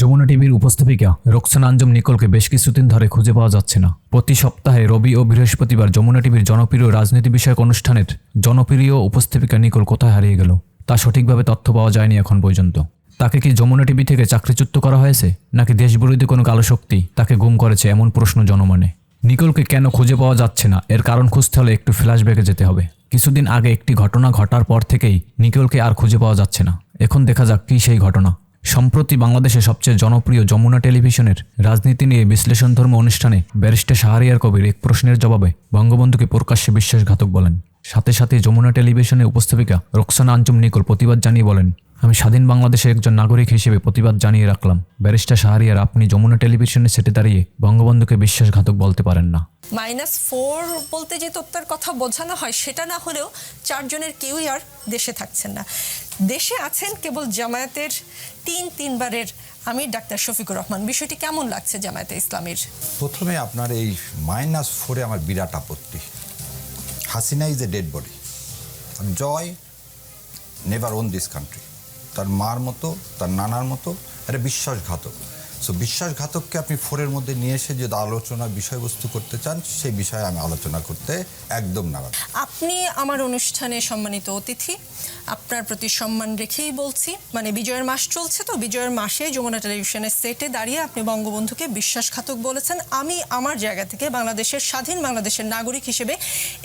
যমুনা টিভির উপস্থাপিকা রোকসানা আঞ্জম নিকলকে বেশ কিছুদিন ধরে খুঁজে পাওয়া যাচ্ছে না। প্রতি সপ্তাহে রবি ও বৃহস্পতিবার যমুনা টিভির জনপ্রিয় রাজনীতি বিষয়ক অনুষ্ঠানের জনপ্রিয় উপস্থাপিকা নিকল কোথায় হারিয়ে গেল, তা সঠিকভাবে তথ্য পাওয়া যায়নি এখন পর্যন্ত। তাকে কি যমুনা টিভি থেকে চাকরিচ্যুত করা হয়েছে, নাকি দেশবিরোধী কোনো কালো শক্তি তাকে গুম করেছে এমন প্রশ্ন জনমনে? নিকলকে কেন খুঁজে পাওয়া যাচ্ছে না, এর কারণ খুঁজতে হলে একটু ফ্ল্যাশব্যাকে যেতে হবে। কিছুদিন আগে একটি ঘটনা ঘটার পর থেকেই নিকলকে আর খুঁজে পাওয়া যাচ্ছে না। এখন দেখা যাক কী সেই ঘটনা। সম্প্রতি বাংলাদেশের সবচেয়ে জনপ্রিয় যমুনা টেলিভিশনের রাজনীতি নিয়ে বিশ্লেষণধর্ম অনুষ্ঠানে ব্যারিস্টার শাহরিয়ার কবির এক প্রশ্নের জবাবে বঙ্গবন্ধুকে প্রকাশ্যে বিশ্বাসঘাতক বলেন। সাথে সাথে যমুনা টেলিভিশনের উপস্থাপিকা রোকসানা আঞ্জুম নিকল প্রতিবাদ জানিয়ে বলেন, আমি স্বাধীন বাংলাদেশের একজন নাগরিক হিসেবে প্রতিবাদ জানিয়ে রাখলাম। ব্যারিস্টার শাহরিয়ার, আপনি যমুনা টেলিভিশনের সেটে দাঁড়িয়ে বঙ্গবন্ধুকে বিশ্বাসঘাতক বলতে পারেন না। মাইনাস ফোর বলতে যে তত্ত্বের কথা বোঝানো হয়, সেটা না হলেও চারজনের কেউই আর দেশে থাকছেন না। দেশে আছেন কেবল জামায়াতের তিন তিনবারের আমি ডাক্তার শফিকুর রহমান। বিষয়টি কেমন লাগছে জামায়াতে ইসলামের? প্রথমে আপনার এই মাইনাস ফোরে আমার বিরাট আপত্তি। Hasina is a dead body Joy never own this country তার মার মতো, তার নানার মতো একটা বিশ্বাসঘাতক। সো বিশ্বাসঘাতককে আপনি ফোরের মধ্যে নিয়ে এসে যদি আলোচনা বিষয়বস্তু করতে চান সেই বিষয়ে আমি আলোচনা করতে একদম নারাজ। আপনি আমার অনুষ্ঠানে সম্মানিত অতিথি আপনার প্রতি সম্মান রেখেই বলছি মানে বিজয়ের মাস চলছে তো বিজয়ের মাসে যমুনা টেলিভিশনের সেটে দাঁড়িয়ে আপনি বঙ্গবন্ধুকে বিশ্বাসঘাতক বলেছেন। আমি আমার জায়গা থেকে বাংলাদেশের স্বাধীন বাংলাদেশের নাগরিক হিসেবে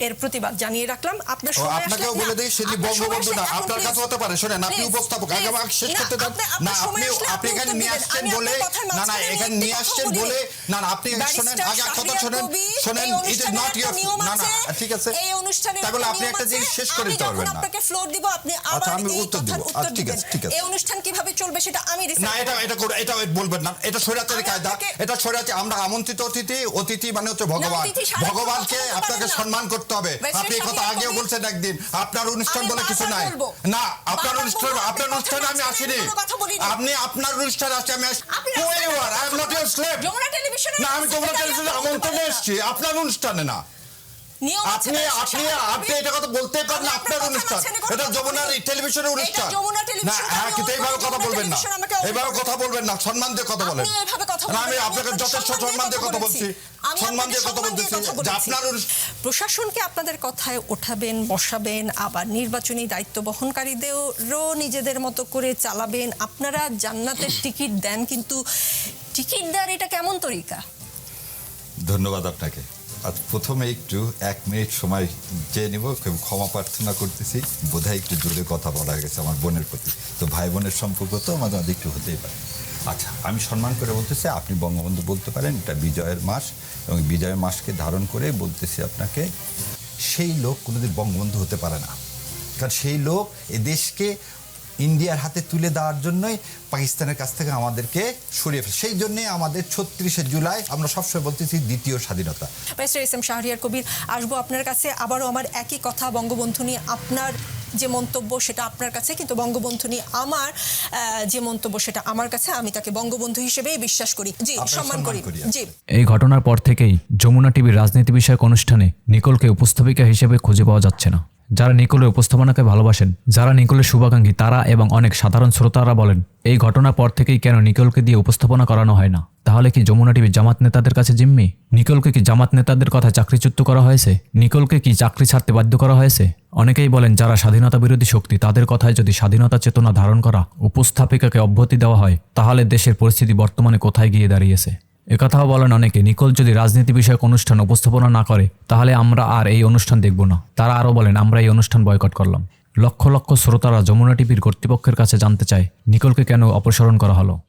এর প্রতিবাদ জানিয়ে রাখলাম। আপনার সময় আপনাকেও বলে দেই সেটি বঙ্গবন্ধু না আপনার কাছে হতে পারে। শোনেন আপনি উপস্থাপক আগে শেষ করতে দেন। না আপনি আপনি এখানে নিয়ে আসছেন বলে না না এখানে নিয়ে আসছেন বলে। না না আপনি শোনেন আগে কথা শোনেন শোনেন ইট ইজ নট একটা না না ঠিক আছে। এই অনুষ্ঠানের তাহলে আপনি একটা জিনিস শেষ করে দিতে পারবেন না। আপনাকে ফ্লোর দিব আপনি আবার আমি উত্তর কথার আচ্ছা, ঠিক আছে, ঠিক আছে। এই অনুষ্ঠান কীভাবে চলবে সেটা আমি না এটা এটা এটা বলবেন না। এটা স্বৈরাচারী কায়দা। এটা স্বৈরাচারী আমরা আমন্ত্রিত অতিথি অতিথি মানে হচ্ছে ভগবান। ভগবানকে আপনাকে সম্মান করতে হবে। আপনি এই কথা আগেও বলছেন একদিন। আপনার অনুষ্ঠান বলে কিছু নাই। না আপনার অনুষ্ঠান আপনার আপনি অনুষ্ঠানে আমি আসিনি। আপনি আপনার অনুষ্ঠানে আসছি আমি আসছি আপনি Who রাস্তায় you are? I am not your slave. Jamuna টেলিভিশনের না আমি টেলিভিশনে আমন্ত্রণে এসেছি। আপনার অনুষ্ঠানে না। নিয়ম আছে আপনি আপনি আপনি এটা কথা বলতে পারেন আপনার অনুষ্ঠান। এটা যমুনার টেলিভিশনের অনুষ্ঠান। যমুনা না টেলিভিশন, হ্যাঁ কিন্তু এইভাবে কথা বলবেন না। টেলিভিশন এইভাবে কথা বলবেন না সম্মান দিয়ে কথা বলেন। আমি আপনাকে যথেষ্ট সম্মান দিয়ে কথা বলছি। সম্মান দিয়ে কথা বলতেছি যে আপনার প্রশাসনকে আপনাদের কথায় ওঠাবেন বসাবেন আবার নির্বাচনী দায়িত্ব বহনকারীদেরও নিজেদের মতো করে চালাবেন। আপনারা জান্নাতের টিকিট দেন কিন্তু টিকিট দেওয়ার এটা কেমন তরিকা? ধন্যবাদ আপনাকে। আজ প্রথমে একটু এক মিনিট সময় চেয়ে নেব ক্ষমা প্রার্থনা করতেছি। বোধহয় একটু জোরে কথা বলা গেছে আমার বোনের প্রতি। তো ভাই বোনের সম্পর্ক তো মাঝে একটু হতেই পারে। আচ্ছা আমি সম্মান করে বলতেছি, আপনি বঙ্গবন্ধু বলতে পারেন, এটা বিজয়ের মাস, এবং বিজয়ের মাসকে ধারণ করে বলতেছি আপনাকে, সেই লোক কোনোদিন বঙ্গবন্ধু হতে পারে না। কারণ সেই লোক এ দেশকে ইন্ডিয়ার হাতে তুলে দেওয়ার জন্যই পাকিস্তানের কাছ থেকে আমাদেরকে সরিয়ে ফেলে। সেই জন্যে আমাদের ছত্রিশে জুলাই, আমরা সবসময় বলতেছি দ্বিতীয় স্বাধীনতা। এস এম শাহরিয়ার কবির, আসব আপনার কাছে, আবারও আমার একই কথা, বঙ্গবন্ধু নিয়ে আপনার যে মন্তব্য সেটা আপনার কাছে কিন্তু বঙ্গবন্ধু নিয়ে আমার আহ, যে মন্তব্য সেটা আমার কাছে আমি তাকে বঙ্গবন্ধু হিসেবেই বিশ্বাস করি। জি সম্মান করি। করি। জি। এই ঘটনার পর থেকেই যমুনা টিভির রাজনীতি বিষয়ক অনুষ্ঠানে নিকলকে উপস্থাপিকা হিসেবে খুঁজে পাওয়া যাচ্ছে না। যারা নিকোলের উপস্থাপনাকে ভালোবাসেন, যারা নিকোলের শুভাকাঙ্ক্ষী, তারা এবং অনেক সাধারণ শ্রোতারা বলেন, এই ঘটনার পর থেকেই কেন নিকোলকে দিয়ে উপস্থাপনা করানো হয় না? তাহলে কি যমুনা টিভি জামাত নেতাদের কাছে জিম্মি? নিকোলকে কি জামাত নেতাদের কথা চাকরিচ্যুত করা হয়েছে? নিকোলকে কি চাকরি ছাড়তে বাধ্য করা হয়েছে? অনেকেই বলেন, যারা স্বাধীনতা বিরোধী শক্তি, তাদের কথায় যদি স্বাধীনতা চেতনা ধারণ করা, উপস্থাপিকাকে অব্যাহতি দেওয়া হয়, তাহলে দেশের পরিস্থিতি বর্তমানে কোথায় গিয়ে দাঁড়িয়েছে? একথাও বলেন অনেকে, নিকোল যদি রাজনীতি বিষয়ক অনুষ্ঠান উপস্থাপনা না করে, তাহলে আমরা আর এই অনুষ্ঠান দেখব না। তারা আরও বলেন, আমরা এই অনুষ্ঠান বয়কট করলাম। লক্ষ লক্ষ শ্রোতারা যমুনা টিভির কর্তৃপক্ষের কাছে জানতে চায়, নিকোলকে কেন অপসারণ করা হলো।